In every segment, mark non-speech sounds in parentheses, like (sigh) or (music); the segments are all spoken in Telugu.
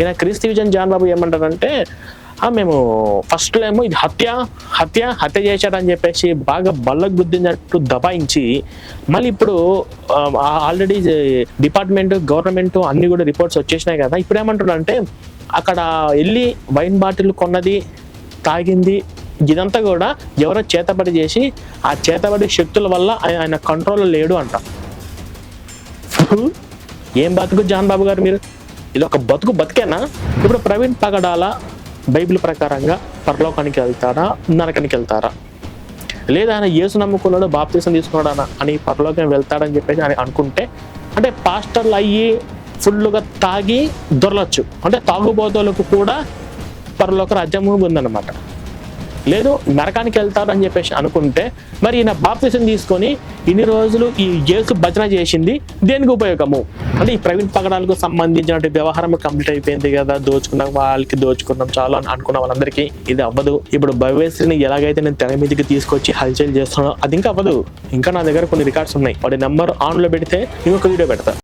ఈయన క్రీస్తు విజన్ జాన్ బాబు ఏమంటారంటే మేము ఫస్ట్ ఏమో ఇది హత్య హత్య హత్య చేశాడని చెప్పేసి బాగా బల్లకు గుద్దినట్టు దబాయించి మళ్ళీ ఇప్పుడు ఆల్రెడీ డిపార్ట్మెంట్ గవర్నమెంట్ అన్ని కూడా రిపోర్ట్స్ వచ్చేసినాయి కదా ఇప్పుడు ఏమంటున్నారంటే అక్కడ వెళ్ళి వైన్ బాటిల్ కొన్నది తాగింది ఇదంతా కూడా ఎవరో చేతబడి చేసి ఆ చేతబడి శక్తుల వల్ల ఆయన ఆయన కంట్రోల్ లేడు అంట. ఏం బతుకు జాన్ బాబు గారు మీరు? ఇది ఒక బతుకు బతికేనా? ఇప్పుడు ప్రవీణ్ పగడాల బైబిల్ ప్రకారంగా పరలోకానికి వెళ్తారా? నరకానికి వెళ్తారా? లేదా ఆయన యేసు నమ్ముకున్నాడు బాప్తీసం తీసుకున్నాడు అని పరలోకం వెళ్తాడని చెప్పేసి అని అనుకుంటే అంటే పాస్టర్లు అయ్యి ఫుల్గా తాగి దొరలొచ్చు. అంటే తాగుబోతులకు కూడా పరలోక రాజ్యం ఉందన్నమాట. లేదు నరకానికి వెళ్తారు అని చెప్పేసి అనుకుంటే మరి ఈయన బాప్తిసం తీసుకొని ఇన్ని రోజులు ఈ యేసు భజన చేసింది దేనికి ఉపయోగము? అంటే ఈ ప్రవీణ్ పగడాలకు సంబంధించిన వ్యవహారం కంప్లీట్ అయిపోయింది కదా దోచుకున్నాం వాళ్ళకి దోచుకున్నాం చాలు అని అనుకున్న వాళ్ళందరికీ ఇది అవ్వదు. ఇప్పుడు భవ్యశ్రీని ఎలాగైతే నేను తెర మీదకి తీసుకొచ్చి హల్చల్ చేస్తున్నానో అది ఇంకా అవ్వదు. ఇంకా నా దగ్గర కొన్ని రికార్డ్స్ ఉన్నాయి. వాడి నెంబర్ ఆన్లో పెడితే ఇంకొక వీడియో పెడతా.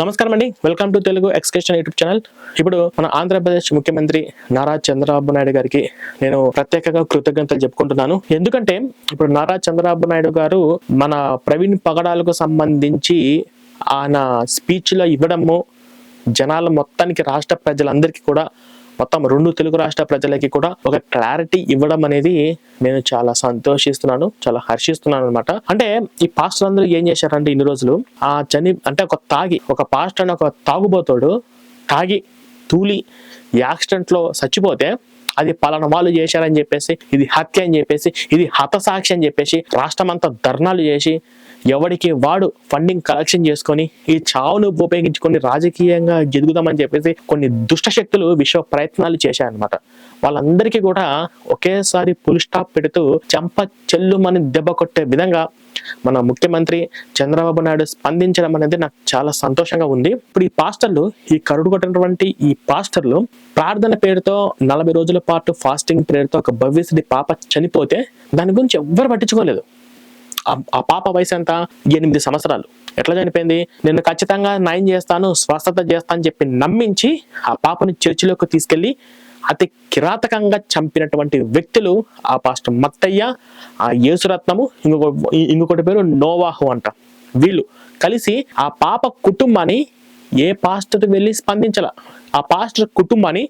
నమస్కారం అండి వెల్కమ్ టు తెలుగు ఎక్స్కేషన్ యూట్యూబ్ ఛానల్ ఇప్పుడు మన ఆంధ్రప్రదేశ్ ముఖ్యమంత్రి నారా చంద్రబాబు నాయుడు గారికి నేను ప్రత్యేకంగా కృతజ్ఞతలు చెప్పుకుంటున్నాను. ఎందుకంటే ఇప్పుడు నారా చంద్రబాబు నాయుడు గారు మన ప్రవీణ్ పగడాలకు సంబంధించి ఆయన స్పీచ్లో ఇవ్వడము జనాల మొత్తానికి రాష్ట్ర ప్రజలందరికీ కూడా మొత్తం రెండు తెలుగు రాష్ట్ర ప్రజలకి కూడా ఒక క్లారిటీ ఇవ్వడం అనేది నేను చాలా సంతోషిస్తున్నాను చాలా హర్షిస్తున్నాను అనమాట అంటే ఈ పాస్టర్ అందరూ ఏం చేశారంటే ఇన్ని రోజులు ఆ చని అంటే ఒక తాగి ఒక పాస్టర్ అని ఒక తాగుబోతాడు తాగి తూలి యాక్సిడెంట్లో చచ్చిపోతే అది పలానా వాళ్ళు చేశారని చెప్పేసి ఇది హత్య అని చెప్పేసి ఇది హతసాక్షి అని చెప్పేసి రాష్ట్రం అంతా ధర్నాలు చేసి ఎవడికి వాడు ఫండింగ్ కలెక్షన్ చేసుకొని ఈ చావును ఉపయోగించుకొని రాజకీయంగా జరుగుదామని చెప్పేసి కొన్ని దుష్ట శక్తులు విశ్వ ప్రయత్నాలు చేశాయన్నమాట. వాళ్ళందరికీ కూడా ఒకేసారి పుల్ స్టాప్ పెడుతూ చెంప చెల్లుమని దెబ్బ కొట్టే విధంగా మన ముఖ్యమంత్రి చంద్రబాబు నాయుడు స్పందించడం అనేది నాకు చాలా సంతోషంగా ఉంది. ఇప్పుడు ఈ పాస్టర్లు ఈ కరుడు కొట్టినటువంటి ఈ పాస్టర్లు ప్రార్థన పేరుతో నలభై రోజుల పాటు ఫాస్టింగ్ పేరుతో ఒక భవిష్యత్ పాప చనిపోతే దాని గురించి ఎవ్వరు పట్టించుకోలేదు. ఆ- పాప వయసు ఎంత? ఎనిమిది సంవత్సరాలు. ఎట్లా చనిపోయింది? నేను ఖచ్చితంగా నయం చేస్తాను స్వస్థత చేస్తాను చెప్పి నమ్మించి ఆ పాపని చర్చిలోకి తీసుకెళ్ళి అతి కిరాతకంగా చంపినటువంటి వ్యక్తులు ఆ పాస్టర్ మత్తయ్య ఆ యేసురత్నము ఇంకొక ఇంకొకటి పేరు నోవాహు అంట. వీళ్ళు కలిసి ఆ పాప కుటుంబాన్ని ఏ పాస్టర్ వెళ్ళి స్పందించాల? ఆ పాస్టర్ కుటుంబాన్ని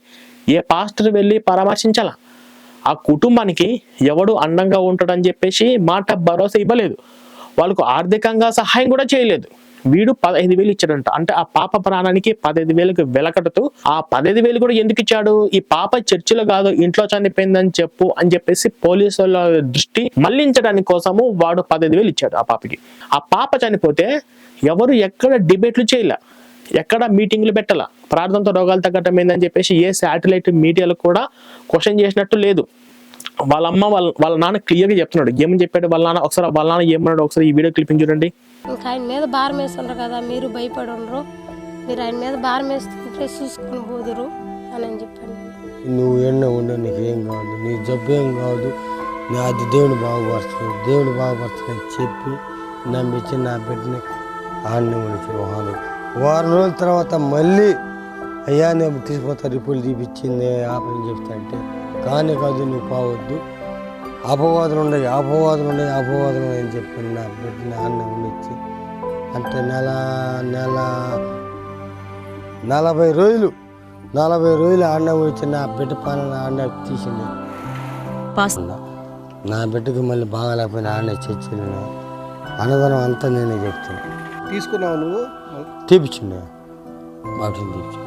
ఏ పాస్టర్ వెళ్ళి పరామర్శించాల? ఆ కుటుంబానికి ఎవడు అండంగా ఉంటాడని చెప్పేసి మాట భరోసా ఇవ్వలేదు. వాళ్ళకు ఆర్థికంగా సహాయం కూడా చేయలేదు. వీడు పదహైదు వేలు ఇచ్చాడంట. అంటే ఆ పాప ప్రాణానికి పదహైదు వేలకు వెలకడుతూ ఆ పదహైదు వేలు కూడా ఎందుకు ఇచ్చాడు? ఈ పాప చర్చిలో కాదు ఇంట్లో చనిపోయిందని చెప్పు అని చెప్పేసి పోలీసుల దృష్టి మళ్ళించడానికి కోసము వాడు పదహైదు వేలు ఇచ్చాడు ఆ పాపకి. ఆ పాప చనిపోతే ఎవరు ఎక్కడ డిబేట్లు చేయలే ఎక్కడ మీటింగ్లు పెట్టాల ప్రార్థనతో రోగాలు తగ్గటం ఏందని చెప్పేసి ఏ శాటిలైట్ మీడియాలో కూడా క్వశ్చన్ చేసినట్టు లేదు. వాళ్ళ అమ్మ వాళ్ళ వాళ్ళ నాన్న క్లియర్గా చెప్తున్నాడు. ఏమని చెప్పాడు వాళ్ళ నాన్న? ఒకసారి వాళ్ళ నాన్న ఏమన్నాడు? ఒకసారి ఈ వీడియో క్లిపింగ్ చూడండి. ఇంకా ఆయన మీద భారం వేస్తుండ్రు కదా మీరు భయపడి ఉండరు మీరు ఆయన మీద భారం వేస్తుంటే చూసుకొని పోదురు అని అని చెప్పాను నువ్వు ఎన్న ఉండు నీకేం కాదు నీ జబ్బు ఏం కాదు నా అది దేవుని బాగుపరుస్తుంది దేవుడు బాగుపరుస్తుందని చెప్పి నమ్మించి నా బిడ్డని ఆడిని ఉంచి వారు వారం రోజుల తర్వాత మళ్ళీ అయ్యా నేను తీసుకుపోతా రిపోర్ట్ తీపిచ్చింది ఆపని చెప్తా అంటే కానీ కాదు నువ్వు పోవద్దు. అపవాదులు ఉన్నాయి అపవాదులు ఉన్నాయి అపవాదులు అని చెప్పి నా బిడ్డని ఆడిని ఉండిచ్చి అంటే నెల నెల నలభై రోజులు నలభై రోజులు ఆడిన వచ్చి నా బిడ్డ పాలన ఆడిన తీసింది. నా బిడ్డకి మళ్ళీ బాగాలేకపోయినా ఆడిన చర్చలు అన్నదానం అంతా నేనే చెప్తాను తీసుకున్నావు నువ్వు? తీపిచ్చిండు బాటిని తీపిచ్చి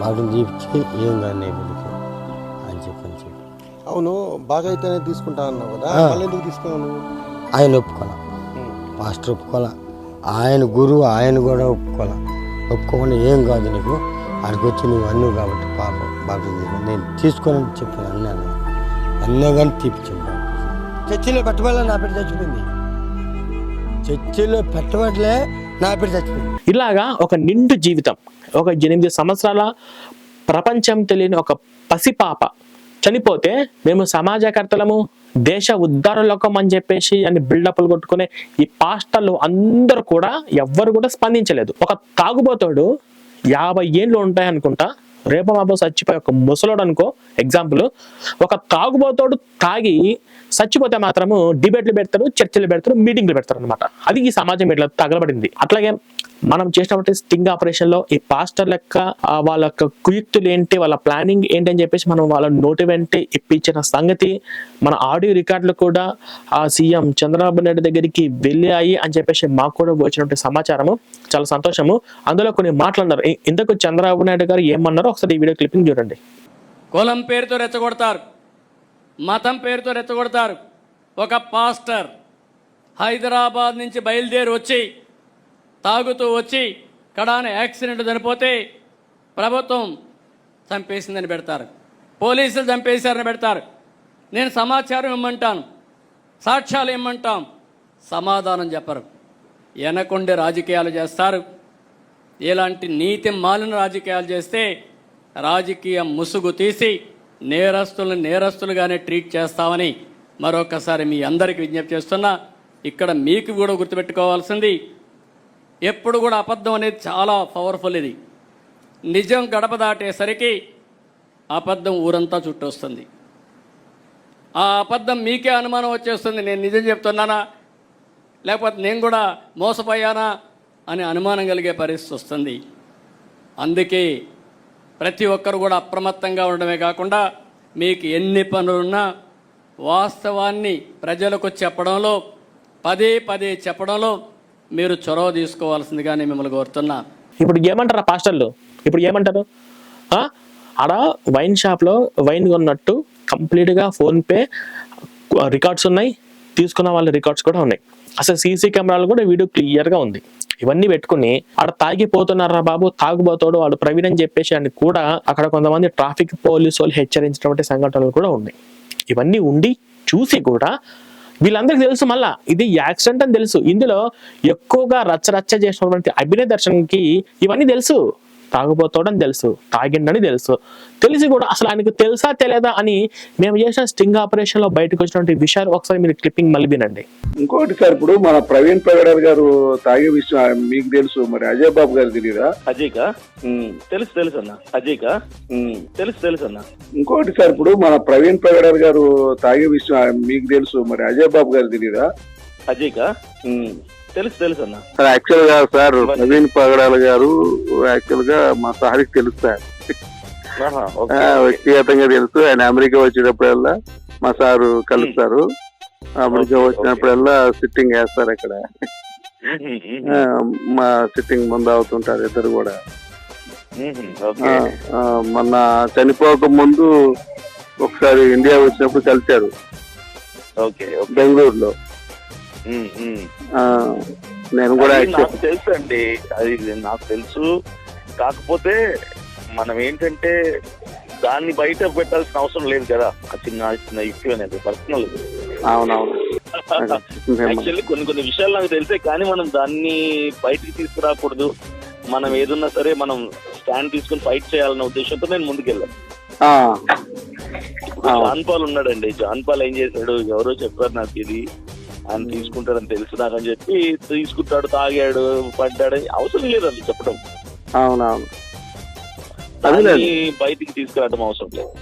బాటిని తీపిచ్చి ఏం కాదు నీ బిడ్డకి అని చెప్పని చెప్పి. అవును బాగా అయితేనే తీసుకుంటా అన్నావు కదా. మళ్ళీ ఎందుకు తీసుకున్నావు ఆయన ఒప్పుకోలే. పాస్టర్ ఒప్పుకోలే. ఆయన గురువు ఆయన కూడా ఒప్పుకోలే. ఒప్పుకోకుండా ఏం కాదు నీకు ఆడికి వచ్చి నువ్వు అన్ను కాబట్టి పాపం తీసుకో నేను తీసుకోనని చెప్పాను అన్నాను అన్నా కానీ తీపిచ్చాను చర్చిలో పెట్టబడలే నా బిడ్డ చచ్చిపోయింది. చర్చిలో పెట్టబడలే నా బిడ్డ చచ్చిపోయింది. ఇలాగా ఒక నిండు జీవితం ఒక ఎనిమిది సంవత్సరాల ప్రపంచం తెలియని ఒక పసిపాప చనిపోతే మేము సమాజకర్తలము దేశ ఉద్ధారలోకం అని చెప్పేసి అని బిల్డప్లు కొట్టుకునే ఈ పాస్టర్లు అందరూ కూడా ఎవ్వరు కూడా స్పందించలేదు. ఒక తాగుబోతాడు యాభై ఏళ్ళు ఉంటాయి అనుకుంటా రేపు మాపో చచ్చిపోయి ఒక ముసలోడు అనుకో ఎగ్జాంపుల్ ఒక తాగుబోతోడు తాగి చచ్చిపోతే మాత్రము డిబేట్లు పెడతారు చర్చలు పెడతారు మీటింగ్లు పెడతారు అనమాట అది ఈ సమాజం ఇట్లా తగలబడింది. అట్లాగే మనం చేసినటువంటి స్టింగ్ ఆపరేషన్లో ఈ పాస్టర్ లెక్క వాళ్ళ యొక్క కుయుక్తులు ఏంటి వాళ్ళ ప్లానింగ్ ఏంటి అని చెప్పేసి మనం వాళ్ళ నోటి వెంట ఇప్పించిన సంగతి మన ఆడియో రికార్డులు కూడా ఆ సీఎం చంద్రబాబు నాయుడు దగ్గరికి వెళ్ళాయి అని చెప్పేసి మాకు కూడా వచ్చినటువంటి సమాచారము చాలా సంతోషము. అందులో కొన్ని మాట్లాడినారు ఇంతకు చంద్రబాబు నాయుడు గారు ఏమన్నారో ఒకసారి ఈ వీడియో క్లిప్పింగ్ చూడండి. కులం పేరుతో రెచ్చగొడతారు. మతం పేరుతో రెచ్చగొడతారు. ఒక పాస్టర్ హైదరాబాద్ నుంచి బయలుదేరి వచ్చి తాగుతూ వచ్చి కడాన యాక్సిడెంట్ చనిపోతే ప్రభుత్వం చంపేసిందని పెడతారు. పోలీసులు చంపేశారని పెడతారు. నేను సమాచారం ఇమ్మంటాను. సాక్ష్యాలు ఇమ్మంటాం. సమాధానం చెప్పరు. ఎనకొండే రాజకీయాలు చేస్తారు. ఇలాంటి నీతి మాలిన రాజకీయాలు చేస్తే రాజకీయ ముసుగు తీసి నేరస్తులను నేరస్తులుగానే ట్రీట్ చేస్తామని మరొకసారి మీ అందరికీ విజ్ఞప్తి చేస్తున్నా. ఇక్కడ మీకు కూడా గుర్తుపెట్టుకోవాల్సింది ఎప్పుడు కూడా అబద్ధం అనేది చాలా పవర్ఫుల్ ఇది. నిజం గడప దాటేసరికి అబద్ధం ఊరంతా చుట్టొస్తుంది. ఆ అబద్ధం మీకే అనుమానం వచ్చేస్తుంది నేను నిజం చెప్తున్నానా? లేకపోతే నేను కూడా మోసపోయానా? అని అనుమానం కలిగే పరిస్థితి వస్తుంది. అందుకే ప్రతి ఒక్కరు కూడా అప్రమత్తంగా ఉండడమే కాకుండా మీకు ఎన్ని పనులున్నా వాస్తవాన్ని ప్రజలకు చెప్పడంలో పదే పదే చెప్పడంలో మీరు చొరవ తీసుకోవాల్సిందిగా నేను మిమ్మల్ని కోరుతున్నా. ఇప్పుడు ఏమంటారు ఆ పాస్టర్లు? ఇప్పుడు ఏమంటారు? ఆడ వైన్ షాప్లో వైన్ కొన్నట్టు కంప్లీట్గా ఫోన్పే రికార్డ్స్ ఉన్నాయి తీసుకున్న వాళ్ళ రికార్డ్స్ కూడా ఉన్నాయి. అసలు సీసీ కెమెరాలు కూడా వీడియో క్లియర్గా ఉంది. ఇవన్నీ పెట్టుకుని ఆడ తాగిపోతున్నారా బాబు? తాగుబోతాడు వాడు ప్రవీణ్ అని చెప్పేసి అని కూడా అక్కడ కొంతమంది ట్రాఫిక్ పోలీసు వాళ్ళు హెచ్చరించినటువంటి సంఘటనలు కూడా ఉన్నాయి. ఇవన్నీ ఉండి చూసి కూడా వీళ్ళందరికీ తెలుసు మళ్ళా. ఇది యాక్సిడెంట్ అని తెలుసు. ఇందులో ఎక్కువగా రచ్చ రచ్చ చేసినటువంటి అభినయ దర్శన్కి ఇవన్నీ తెలుసు. తాగుబోతాడని తెలుసు తాగిండని తెలుసు. తెలిసి కూడా అసలు ఆయనకు తెలుసా తెలియదా అని మేము చేసిన స్టింగ్ ఆపరేషన్లో బయటకు వచ్చినటువంటి విషయాలు ఒకసారి మీరు క్లిప్పింగ్ మళ్ళీ వినండి. ఇంకోటి సార్ ఇప్పుడు మన ప్రవీణ్ ప్రగడార్ గారు తాగే విషయం మీకు తెలుసు మరి అజయ్ బాబు గారు తెలియదా? అజయ్కా? తెలుసు తెలుసు అన్న. అజయ్కా? తెలుసు తెలుసు అన్న. ఇంకోటి సార్ ఇప్పుడు మన ప్రవీణ్ ప్రగడార్ గారు తాగే విషయం మీకు తెలుసు మరి అజయ్ బాబు గారు తెలియదా? అజయ్కా? తెలుసు తెలుసు అన్న. సార్ యాక్చువల్గా సార్ ప్రవీణ్ ప్రగడాల్ గారు యాక్చువల్గా మా సార్కి తెలుసు సార్. వ్యక్తిగతంగా తెలుసు. ఆయన అమెరికా వచ్చేటప్పుడల్లా మా సారు కలుస్తారు అమెరికా వచ్చినప్పుడల్లా సిట్టింగ్ వేస్తారు అక్కడ. మా సిట్టింగ్ ముందు అవుతుంటారు ఇద్దరు కూడా. మొన్న చనిపోక ముందు ఒకసారి ఇండియా వచ్చినప్పుడు కలిశారు. బెంగళూరులో. నేను కూడా నాకు తెలుసు అండి. అది నాకు తెలుసు. కాకపోతే మనం ఏంటంటే దాన్ని బయట పెట్టాల్సిన అవసరం లేదు కదా. ఆ చిన్న చిన్న ఇష్యూ అనేది పర్సనల్ అవునవును. (laughs) యాక్చువల్లీ కొన్ని కొన్ని విషయాలు నాకు తెలిసే కానీ మనం దాన్ని బయటికి తీసుకురాకూడదు. మనం ఏదున్నా సరే మనం స్టాండ్ తీసుకుని ఫైట్ చేయాలన్న ఉద్దేశంతో నేను ముందుకెళ్ళాను. ఆ, ఇప్పుడు జాన్ పాల్ ఉన్నాడండి. జాన్ పాల్ ఏం చేశాడు? ఎవరో చెప్పారు నాకు ఇది. ఆయన తీసుకుంటాడని తెలుసు నాకు అని చెప్పి తీసుకుంటాడు తాగాడు పడ్డాడు అవసరం లేదు అది చెప్పడం. అవునవును. దాన్ని బయటికి తీసుకురావడం అవసరం లేదు.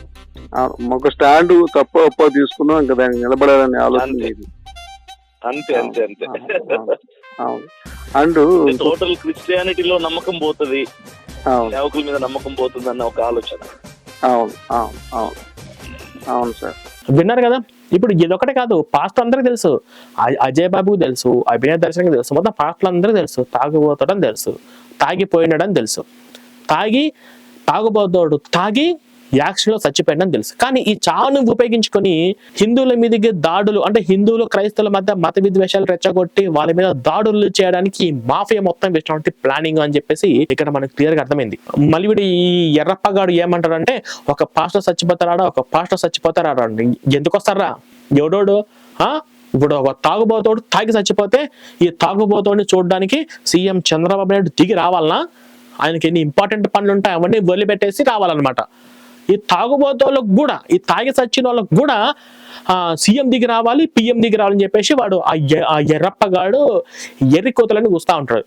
అవును. ఒక స్టాండ్ తప్ప ఒప్ప తీసుకున్నాం ఇంకా దానికి నిలబడాలని ఆలోచన అంతే. లేదు. అంతే అంతే అంతే. అవును. అవును అండ్ టోటల్ క్రిస్టియానిటీలో నమ్మకం పోతుంది. అవును. సేవకుల మీద నమ్మకం పోతుంది అన్న ఒక ఆలోచన. అవును అవును అవును. అవును సార్. విన్నారు కదా? ఇప్పుడు ఇదొకటే కాదు పాస్ట్ అందరికీ తెలుసు. అజయ్ బాబుకు తెలుసు అభినయ దర్శనం తెలుసు మొత్తం పాస్టర్లు అందరికీ తెలుసు. తాగుబోతాడని తెలుసు తాగిపోయినాడని తెలుసు. తాగి తాగుబోతాడు తాగి యాక్షన్లో చచ్చిపోయిందని తెలుసు. కానీ ఈ చావును ఉపయోగించుకొని హిందువుల మీదకి దాడులు అంటే హిందువులు క్రైస్తవుల మధ్య మత విద్వేషాలు రెచ్చగొట్టి వాళ్ళ మీద దాడులు చేయడానికి మాఫియా మొత్తం వేసినటువంటి ప్లానింగ్ అని చెప్పేసి ఇక్కడ మనకు క్లియర్గా అర్థమైంది. మళ్ళీ వీడు ఈ ఎర్రప్పగాడు ఏమంటాడంటే ఒక పాస్టర్ చచ్చిపోతారా ఒక పాస్టర్ చచ్చిపోతారా ఎందుకు వస్తారా ఎవడోడు? ఆ? ఇప్పుడు ఒక తాగుబోతోడు తాగి చచ్చిపోతే ఈ తాగుబోతోడిని చూడడానికి సీఎం చంద్రబాబు నాయుడు దిగి రావాలనా? ఆయనకి ఎన్ని ఇంపార్టెంట్ పనులు ఉంటాయి అవన్నీ వదిలిపెట్టేసి రావాలన్నమాట. ఈ తాగుబోతోళ్ళకు కూడా ఈ తాగి సచ్చిన వాళ్ళకు కూడా సీఎం దిగి రావాలి పిఎం దిగి రావాలని చెప్పేసి వాడు ఆ ఎర్రప్పగాడు ఎర్రి కోతలని కూస్తా ఉంటాడు.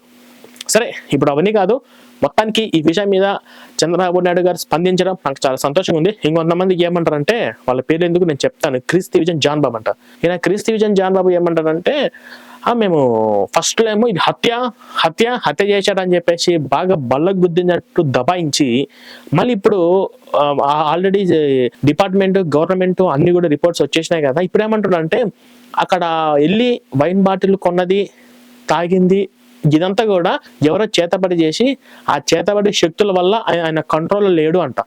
సరే ఇప్పుడు అవన్నీ కాదు మొత్తానికి ఈ విషయం మీద చంద్రబాబు నాయుడు గారు స్పందించడం నాకు చాలా సంతోషంగా ఉంది. ఇంకొంతమంది ఏమంటారంటే వాళ్ళ పేరు ఎందుకు నేను చెప్తాను క్రిస్తి విజన్ జాన్ బాబు అంట. ఈయన క్రిస్తి విజన్ జాన్ బాబు ఏమంటారంటే మేము ఫస్ట్ ఏమో ఇది హత్య హత్య హత్య చేశాడని చెప్పేసి బాగా బల్లకు గుద్దినట్టు దబాయించి మళ్ళీ ఇప్పుడు ఆల్రెడీ డిపార్ట్మెంట్ గవర్నమెంట్ అన్ని కూడా రిపోర్ట్స్ వచ్చేసినాయి కదా. ఇప్పుడు ఏమంటున్నారంటే అక్కడ వెళ్ళి వైన్ బాటిల్ కొన్నది తాగింది ఇదంతా కూడా ఎవరో చేతబడి చేసి ఆ చేతబడి శక్తుల వల్ల ఆయన- కంట్రోల్ లేడు అంట.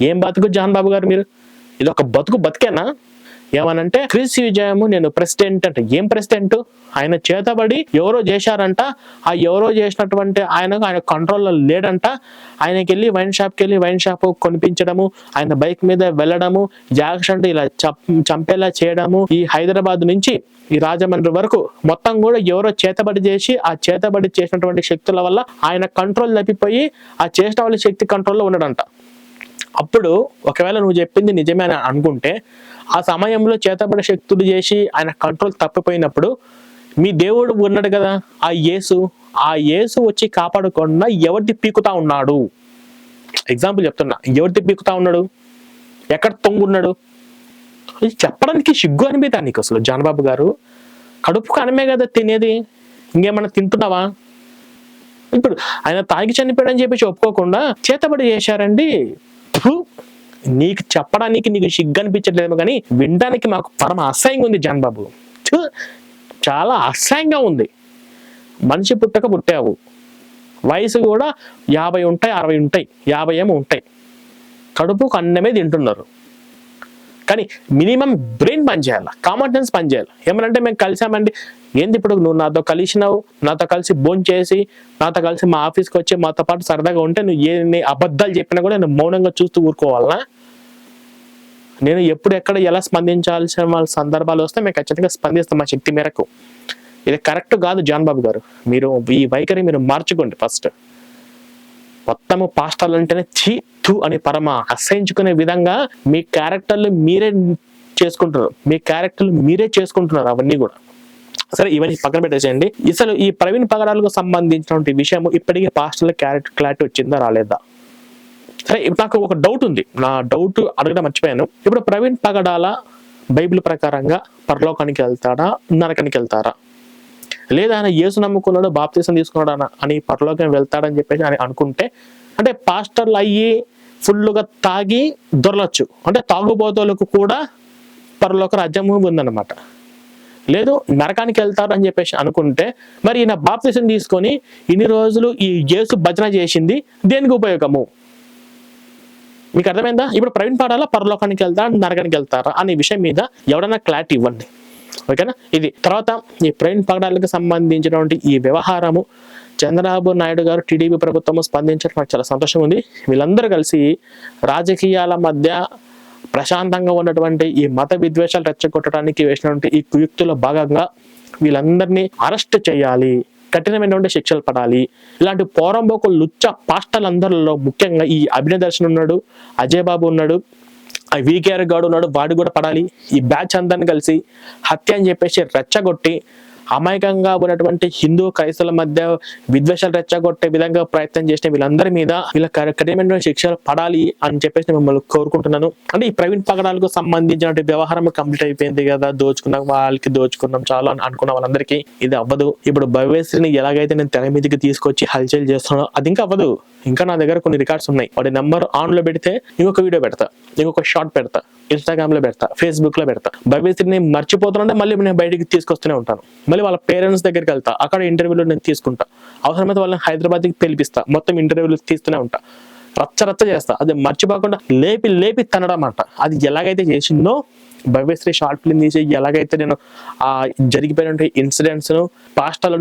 ఏం బతుకు జాన్ బాబు గారు మీరు? ఇది ఒక బతుకు బతికేనా? ఏమనంటే క్రిస్ విజయము నేను ప్రెసిడెంట్ అంటే. ఏం ప్రెసిడెంట్? ఆయన చేతబడి ఎవరో చేశారంట. ఆ ఎవరో చేసినటువంటి ఆయనకు ఆయన కంట్రోల్లో లేడంట. ఆయనకి వెళ్ళి వైన్ షాప్కి వెళ్ళి వైన్ షాప్ కొనిపించడము ఆయన బైక్ మీద వెళ్ళడము యాక్సిడెంట్ ఇలా చంపేలా చేయడము ఈ హైదరాబాద్ నుంచి ఈ రాజమండ్రి వరకు మొత్తం కూడా ఎవరో చేతబడి చేసి ఆ చేతబడి చేసినటువంటి శక్తుల వల్ల ఆయన కంట్రోల్ తప్పిపోయి ఆ చేసిన వాళ్ళ శక్తి కంట్రోల్లో ఉన్నాడంట అప్పుడు ఒకవేళ నువ్వు చెప్పింది నిజమే అని అనుకుంటే ఆ సమయంలో చేతబడి శక్తులు చేసి ఆయన కంట్రోల్ తప్పిపోయినప్పుడు మీ దేవుడు ఉన్నాడు కదా ఆ యేసు ఆ యేసు వచ్చి కాపాడకుండా ఎవరిది పీకుతా ఉన్నాడు? ఎగ్జాంపుల్ చెప్తున్నా. ఎవరిది పీకుతా ఉన్నాడు? ఎక్కడ తొంగున్నాడు? ఇది చెప్పడానికి సిగ్గు అనిపిదా నీకు అసలు? జానబాబు గారు కడుపుకు అనమే కదా తినేది? ఇంకేమైనా తింటున్నావా? ఇప్పుడు ఆయన తాగి చనిపోయాడని చెప్పేసి ఒప్పుకోకుండా చేతబడి చేశారండి. నీకు చెప్పడానికి నీకు సిగ్గు అనిపించట్లేదు కానీ వినడానికి మాకు పరమ అసహ్యంగా ఉంది జాన్ బాబు. చాలా అసహ్యంగా ఉంది. మనిషి పుట్టక పుట్టావు. వయసు కూడా యాభై ఉంటాయి అరవై ఉంటాయి యాభై ఏమో ఉంటాయి. కడుపుకు అన్నమే తింటున్నారు. కానీ మినిమం బ్రెయిన్ పనిచేయాలి కామన్ సెన్స్ పని చేయాలి? ఏమనంటే మేము కలిసామండి. ఏంది ఇప్పుడు నువ్వు నాతో కలిసినావు? నాతో కలిసి భోజనం చేసి నాతో కలిసి మా ఆఫీస్కి వచ్చి మాతో పాటు సరదాగా ఉంటే నువ్వు ఏ అబద్ధాలు చెప్పినా కూడా నేను మౌనంగా చూస్తూ ఊరుకోవాలనా? నేను ఎప్పుడు ఎక్కడ ఎలా స్పందించాల్సిన వాళ్ళ సందర్భాలు వస్తే మేము ఖచ్చితంగా స్పందిస్తాం మా శక్తి మేరకు. ఇది కరెక్ట్ కాదు జాన్ బాబు గారు. మీరు ఈ వైఖరి మీరు మార్చుకోండి ఫస్ట్. మొత్తము పాస్టర్లు అంటేనే చీ థు అని పరమ అసహించుకునే విధంగా మీ క్యారెక్టర్లు మీరే చేసుకుంటున్నారు. మీ క్యారెక్టర్లు మీరే చేసుకుంటున్నారు అవన్నీ కూడా. సరే ఇవన్నీ పక్కన పెట్టేసేయండి. అసలు ఈ ప్రవీణ్ పగడాలకు సంబంధించినటువంటి విషయం ఇప్పటికీ పాస్టర్ల క్యారెక్టర్ క్లారిటీ వచ్చిందా రాలేదా? సరే నాకు ఒక డౌట్ ఉంది. నా డౌట్ అడగడం మర్చిపోయాను. ఇప్పుడు ప్రవీణ్ పగడాల బైబిల్ ప్రకారంగా పరలోకానికి వెళ్తాడా? నరకానికి వెళ్తారా? లేదా ఆయన యేసు నమ్ముకున్నాడు బాప్తీసం తీసుకున్నాడు అని పరలోకం వెళ్తాడని చెప్పేసి అని అనుకుంటే అంటే పాస్టర్లు అయ్యి ఫుల్గా తాగి దొరలొచ్చు. అంటే తాగుబోతులకు కూడా పరలోక రాజ్యం ఉందన్నమాట. లేదు నరకానికి వెళ్తారు అని చెప్పేసి అనుకుంటే మరి ఈయన బాప్తీసం తీసుకొని ఇన్ని రోజులు ఈ యేసు భజన చేసింది దేనికి ఉపయోగము? మీకు అర్థమైందా? ఇప్పుడు ప్రవీణ్ పాడాల? పరలోకానికి వెళ్తా నరకానికి వెళ్తారా? అనే విషయం మీద ఎవడన్నా క్లారిటీ ఇవ్వండి. ఓకేనా? ఇది తర్వాత ఈ ప్రవీణ్ పగడాలకు సంబంధించినటువంటి ఈ వ్యవహారము. చంద్రబాబు నాయుడు గారు టీడీపీ ప్రభుత్వము స్పందించడం నాకు చాలా సంతోషం ఉంది. వీళ్ళందరూ కలిసి రాజకీయాల మధ్య ప్రశాంతంగా ఉన్నటువంటి ఈ మత విద్వేషాలు రెచ్చగొట్టడానికి వేసినటువంటి ఈ కుయుక్తుల భాగంగా వీళ్ళందరినీ అరెస్ట్ చేయాలి. కఠినమైనటువంటి శిక్షలు పడాలి. ఇలాంటి పోరంబోకు లుచ్చ పాస్టలందరిలో ముఖ్యంగా ఈ అభినయ దర్శన్ ఉన్నాడు అజయ్ బాబు ఉన్నాడు ఆ వీకేఆర్ గౌడ్ ఉన్నాడు వాడు కూడా పడాలి. ఈ బ్యాచ్ అందరిని కలిసి హత్య అని చెప్పేసి రెచ్చగొట్టి అమాయకంగా ఉన్నటువంటి హిందూ క్రైస్తవుల మధ్య విద్వేషాలు రెచ్చగొట్టే విధంగా ప్రయత్నం చేసిన వీళ్ళందరి మీద వీళ్ళ కఠినమైన శిక్షలు పడాలి అని చెప్పేసి మిమ్మల్ని కోరుకుంటున్నాను. అంటే ఈ ప్రవీణ్ పగడాలకు సంబంధించిన వ్యవహారం కంప్లీట్ అయిపోయింది కదా దోచుకున్నాం వాళ్ళకి దోచుకున్నాం చాలు అని అనుకున్న వాళ్ళందరికీ ఇది అవ్వదు. ఇప్పుడు భవ్యశ్రీని ఎలాగైతే నేను తెర మీదకి తీసుకొచ్చి హల్చల్ చేస్తున్నానో అది ఇంకా అవ్వదు. ఇంకా నా దగ్గర కొన్ని రికార్డ్స్ ఉన్నాయి. వాడి నెంబర్ ఆన్లో పెడితే ఇంకొక వీడియో పెడతా. ఇంకొక షార్ట్ పెడతా. ఇన్స్టాగ్రామ్లో పెడతా. ఫేస్బుక్లో పెడతా. భవిష్యత్తుని మర్చిపోతుంటే మళ్ళీ నేను బయటికి తీసుకొస్తూనే ఉంటాను. మళ్ళీ వాళ్ళ పేరెంట్స్ దగ్గరికి వెళ్తా. అక్కడ ఇంటర్వ్యూలో నేను తీసుకుంటా. అవసరమైతే వాళ్ళని హైదరాబాద్కి పిలిపిస్తా. మొత్తం ఇంటర్వ్యూలు తీస్తూనే ఉంటా. రచ్చ రచ్చ చేస్తా. అది మర్చిపోకుండా లేపి లేపి తనడం అంట అది ఎలాగైతే చేసిందో భవ్యశ్రీ షార్ట్ ఫిల్మ్ తీసి ఎలాగైతే నేను ఆ జరిగిపోయినటువంటి ఇన్సిడెంట్స్ను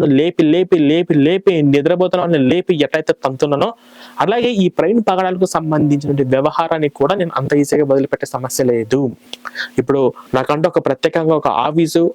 లేపి లేపి లేపి లేపి నిద్రపోతున్న వాళ్ళని లేపి ఎట్లయితే తంతున్నానో అలాగే ఈ ప్రైన్ పగడాలకు సంబంధించినటువంటి వ్యవహారాన్ని కూడా నేను అంత ఈజీగా వదిలిపెట్టే సమస్య లేదు. ఇప్పుడు నాకంటే ఒక ప్రత్యేకంగా ఒక ఆఫీసు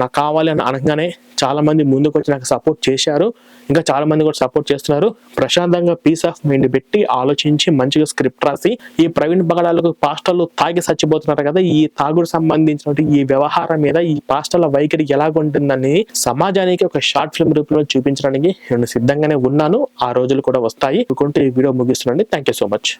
నాకు కావాలి అని అనగానే చాలా మంది ముందుకు వచ్చి నాకు సపోర్ట్ చేశారు. ఇంకా చాలా మంది కూడా సపోర్ట్ చేస్తున్నారు. ప్రశాంతంగా పీస్ ఆఫ్ మైండ్ పెట్టి ఆలోచించి మంచిగా స్క్రిప్ట్ రాసి ఈ ప్రవీణ్ బగడాలకు పాస్టర్లు తాగి చచ్చిపోతున్నారు కదా ఈ తాగుడు సంబంధించిన ఈ వ్యవహారం మీద ఈ పాస్టర్ల వైఖరి ఎలాగుంటుందని సమాజానికి ఒక షార్ట్ ఫిల్మ్ రూపంలో చూపించడానికి నేను సిద్ధంగానే ఉన్నాను. ఆ రోజులు కూడా వస్తాయి. అనుకుంటూ ఈ వీడియో ముగిస్తున్నాండి థ్యాంక్ యూ సో మచ్